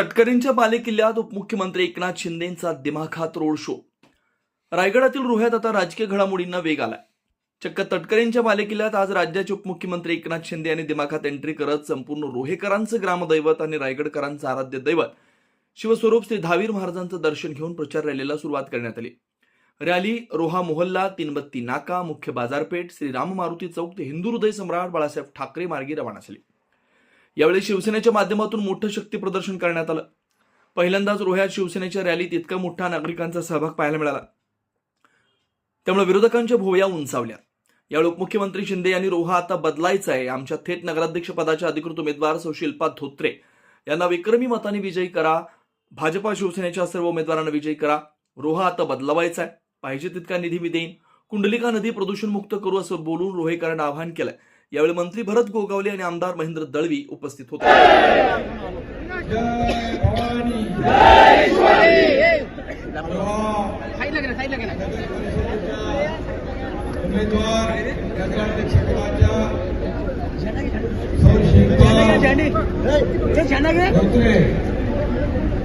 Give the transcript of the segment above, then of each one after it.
तटकरींच्या बालेकिल्ल्यात उपमुख्यमंत्री एकनाथ शिंदेंचा दिमाखात road show. रायगडातील रोह्यात आता राजकीय घडामोडींना वेग आलाय. चक्क तटकरेंच्या बालेकिल्ल्यात आज राज्याचे उपमुख्यमंत्री एकनाथ शिंदे यांनी दिमाखात एंट्री करत संपूर्ण रोहेकरांचं ग्रामदैवत आणि रायगडकरांचं आराध्य दैवत शिवस्वरूप श्री धावीर महाराजांचं दर्शन घेऊन प्रचार रॅलीला सुरुवात करण्यात आली. रॅली रोहा मोहल्ला तीनबत्ती नाका मुख्य बाजारपेठ श्री राम मारुती चौक ते हिंदू हृदय सम्राट बाळासाहेब ठाकरे मार्गी रवाना झाली. यावेळी शिवसेनेच्या माध्यमातून मोठं शक्ती प्रदर्शन करण्यात आलं. पहिल्यांदाच रोह्यात शिवसेनेच्या रॅलीत इतका मोठा नागरिकांचा सहभाग पाहायला मिळाला. त्यामुळे विरोधकांच्या भोवया उंचावल्या. यावेळी उपमुख्यमंत्री शिंदे यांनी रोहा आता बदलायचा आहे. आमच्या थेट नगराध्यक्ष पदाच्या अधिकृत उमेदवार सौ. शिल्पा धोत्रे यांना विक्रमी मताने विजयी करा. भाजपा शिवसेनेच्या सर्व उमेदवारांना विजयी करा. रोहा आता बदलावायचा आहे. पाहिजे तितका निधी मी देईन. कुंडलिका नदी प्रदूषण मुक्त करू असं बोलून रोहेकरांना आवाहन केलंय. यावेळी मंत्री भरत गोगावले आणि आमदार महेंद्र दळवी उपस्थित होते.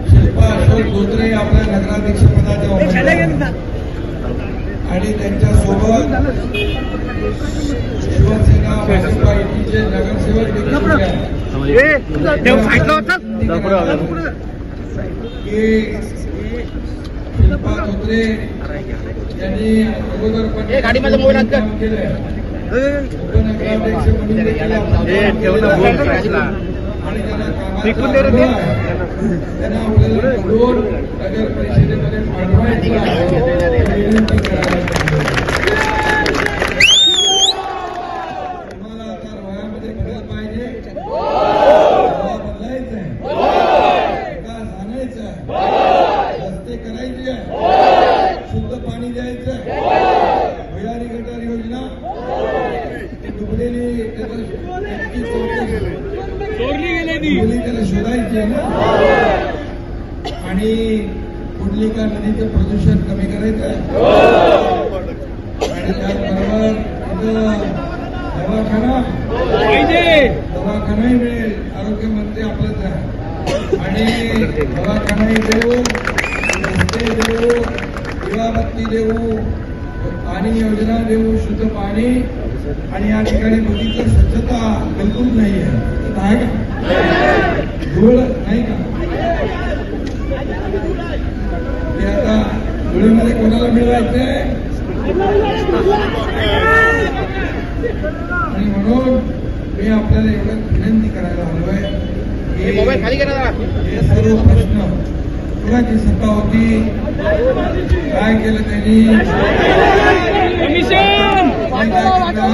शिल्पा अशोक धोत्रे आपल्या नगराध्यक्ष आणि त्यांच्यासोबत शिवसेना भाजपा युतीचे नगरसेवक शिल्पा धोत्रे यांनी अगोदर पण ए, गाडीमध्ये मोबाईल हात कर. काम केलंय. उपनगराध्यक्ष म्हणून देखील आपलं ए, काम ठेव ना, केलंय. बोल करायला. आणि त्यांना कामाचा अनुभव आहे. त्यांना आपल्याला निवडून नगर परिषदेमध्ये आणि कुठली का नदीचं प्रदूषण कमी करायचं आहे? आणि त्याचबरोबर दवाखाना. दवाखानाही मिळेल आरोग्यमंत्री आपलंच आहे. आणि दवाखानाही देऊ रस्ते देऊ दिवाबत्ती देऊ पाणी योजना देऊ शुद्ध पाणी. आणि या ठिकाणी नदीची स्वच्छता बिलकुल नाही आहे का? धूळ नाही का? ते आता धुळीमध्ये कोणाला मिळवायचंय? आणि म्हणून मी आपल्याला एवढं विनंती करायला जरा. हे सर्व प्रश्न कुणाची सत्ता होती? काय केलं त्यांनी काय काय केलं?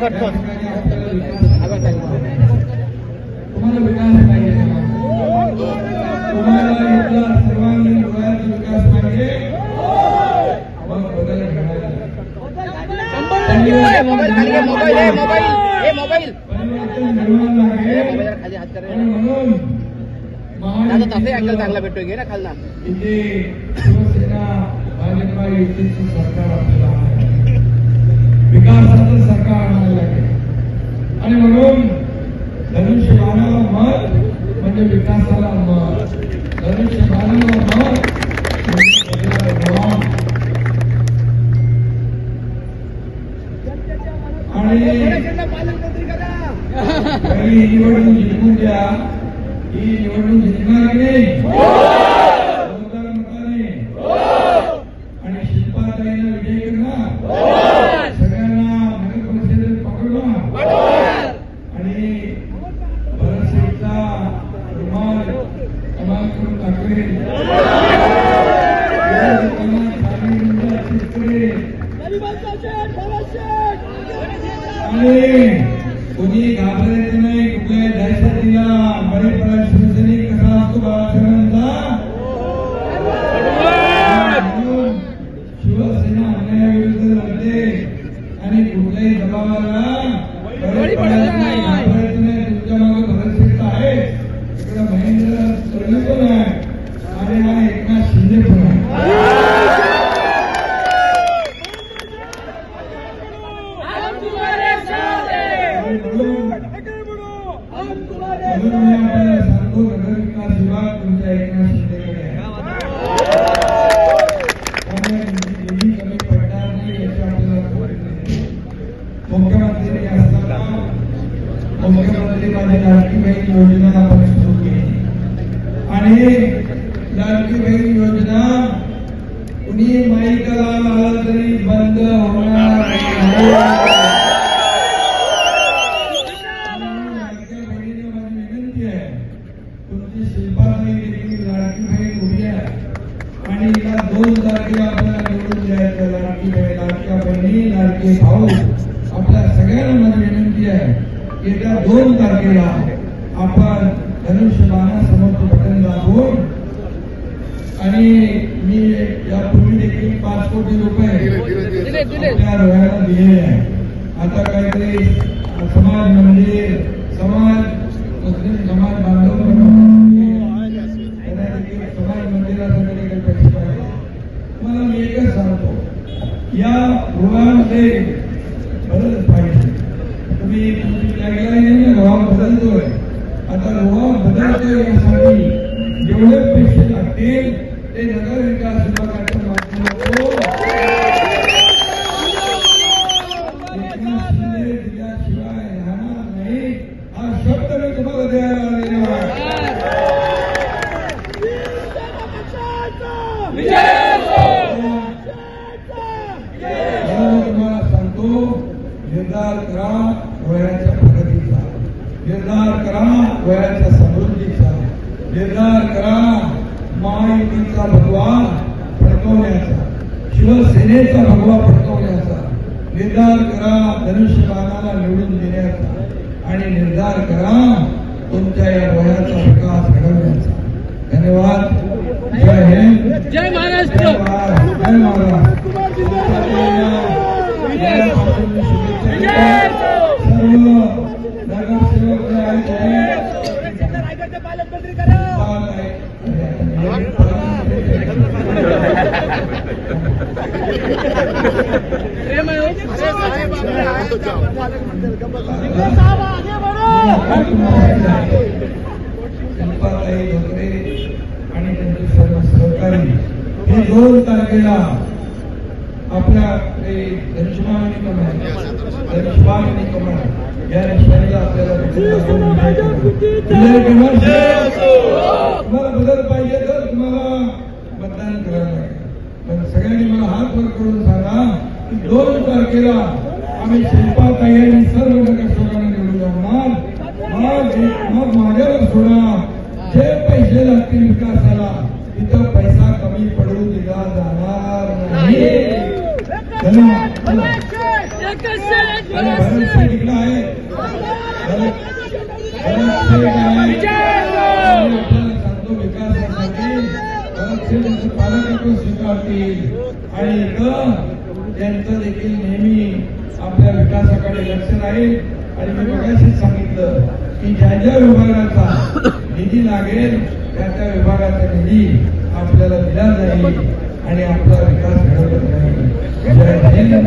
माल भाजपने सगळ्या ए, बोंब खाली ठेव रे काय करतो. तुम्हाला विकास पाहिजे. तुम्हाला इथला सर्वांगीण डोळ्याचा विकास पाहिजे. मग बदल घडायला ए, मोबाईल मोबाईल खाली हात महायुतीचं चांगला भेटतोय घे ना खालना. इथे शिवसेना भाजपा युतीचं सरकार आपल्याला सरकार आणायला लागेल आणि म्हणून धनुष्यबाणाला मत म्हणजे विकासाला मत धनुष्यबाणाला मत म्हणजे आणि ही निवडणूक जिंकून द्या. ही निवडणूक जिंकणार नाही चित्रे आणि कुणी घाबरायचं नाही कुठल्याही दहशतीला बळी पडा शिवसैनिक कसा असतो बाळासाहेबांचा म्हणून शिवसेना अन्यायाविरुद्ध लढते आणि कुठल्याही दबावाला आपल्याला नगरविकास विभाग तुमच्या एकनाथ शिंदेकडे आहे त्यामुळे निधी कमी पडणार नाही याची आपल्याला मुख्यमंत्री असताना मुख्यमंत्री माझी लाडकी बहीण योजना आपण सुरू केली आणि लाडकी बहीण योजना कुणी माईकला आला तरी बंद होणार नाही शिल्पाताई देखील लाडकी बहीण उभी आहे. आणि दोन तारखेला आपल्याला निवडून द्यायचं लाडकी बहीण लाडक्या बहिणी लाडके भाऊ. आपल्या सगळ्यांना माझी विनंती आहे येत्या दोन तारखेला आपण धनुष्यबाणा बटन आणि मी यापूर्वी देखील पाच कोटी रुपये आपल्या रोह्याला दिलेले आहे. आता काहीतरी समाज म्हणजे समाज मुस्लिम समाज बांधव त्यांना देखील समाज मंदिरासाठी काही पैसे पाहिजे मला मी एकच सांगतो या रुग्णामध्ये बदल पाहिजे. तुम्ही लागला टॅगलाईन आहे ना रोहा बदलतोय आता रोहा बदलतोय यासाठी जेवढे पैसे लागतील ते नगर विकास विभागाच्या माध्यमातून एकनाथ शिंदे दिल्याशिवाय राहणार नाही हा शब्द मी तुम्हाला द्यायला आलेलो आहे म्हणून मी तुम्हाला सांगतो निर्धार करा वयाच्या प्रगतीचा निर्धार करा वयाच्या समृद्धीचा निर्धार करा महायुतीचा भगवा फडकवण्याचा शिवसेनेचा भगवा फडकवण्याचा निर्धार करा धनुष्यबाणाला निवडून देण्याचा. आणि निर्धार करा तुमच्या या वयाचा विकास घडवण्याचा. धन्यवाद. जय हिंद. जय महाराष्ट्र. जय महाराज जय महाराज यापासून मी शुभेच्छा देतो. सर्व नगरसेवक जे आहेत ते रायगडचे पालकमंत्री करा पाहत आहेत. प्रेम आहे हो. शिल्पाताई धोत्रे आणि त्यांचे सर्व सहकारी हे दोन तारखेला आपल्या धनुष्यमान निकम आहे धनुष्यमान निकम आहे या निष्ठाईला आपल्याला भेटून दाखवून विजय करू. विजय करू. तुम्हाला बदल पाहिजे तर तुम्हाला मतदान करावं लागेल पण सगळ्यांनी मला हात वर करून सांगा की दोन तारखेला आम्ही शिल्पा तयारी सर्व सरकारने निवडून जाणार. मग मग माझ्यावर सोडा. जे पैसे लागतील विकासाला तिथं पैसा कमी पडू दिला जाणार नाही. भरत शेठ इकडं आहे. भरत शेठ आहे. भरत शेठ यांचं स्वीकारतील. आणि इथं त्यांचं देखील नेहमी आपल्या विकासाकडे लक्ष राहील. आणि मी मगाशीच सांगितलं की ज्या ज्या विभागाचा निधी लागेल त्या त्या विभागाचा निधी आपल्याला दिला जाईल. आणि आपला विकास घडवत राहील जय हिंद